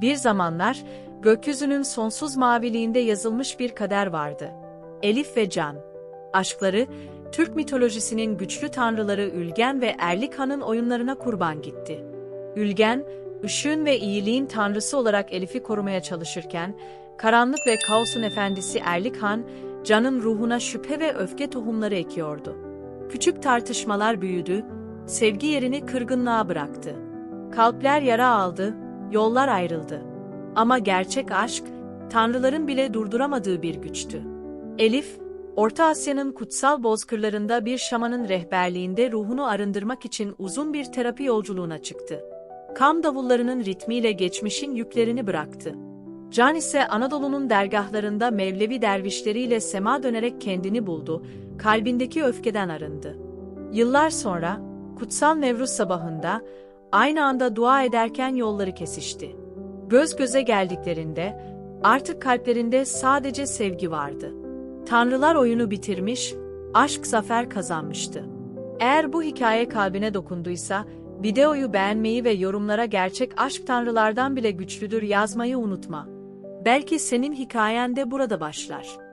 Bir zamanlar, gökyüzünün sonsuz maviliğinde yazılmış bir kader vardı. Elif ve Can. Aşkları, Türk mitolojisinin güçlü tanrıları Ülgen ve Erlikhan'ın oyunlarına kurban gitti. Ülgen, ışığın ve iyiliğin tanrısı olarak Elif'i korumaya çalışırken, karanlık ve kaosun efendisi Erlikhan, Can'ın ruhuna şüphe ve öfke tohumları ekiyordu. Küçük tartışmalar büyüdü, sevgi yerini kırgınlığa bıraktı. Kalpler yara aldı, yollar ayrıldı. Ama gerçek aşk, tanrıların bile durduramadığı bir güçtü. Elif, Orta Asya'nın kutsal bozkırlarında bir şamanın rehberliğinde ruhunu arındırmak için uzun bir terapi yolculuğuna çıktı. Kam davullarının ritmiyle geçmişin yüklerini bıraktı. Can ise Anadolu'nun dergahlarında Mevlevi dervişleriyle sema dönerek kendini buldu, kalbindeki öfkeden arındı. Yıllar sonra, kutsal Nevruz sabahında, aynı anda dua ederken yolları kesişti. Göz göze geldiklerinde, artık kalplerinde sadece sevgi vardı. Tanrılar oyunu bitirmiş, aşk zafer kazanmıştı. Eğer bu hikaye kalbine dokunduysa, videoyu beğenmeyi ve yorumlara gerçek aşk tanrılardan bile güçlüdür yazmayı unutma. Belki senin hikayen de burada başlar.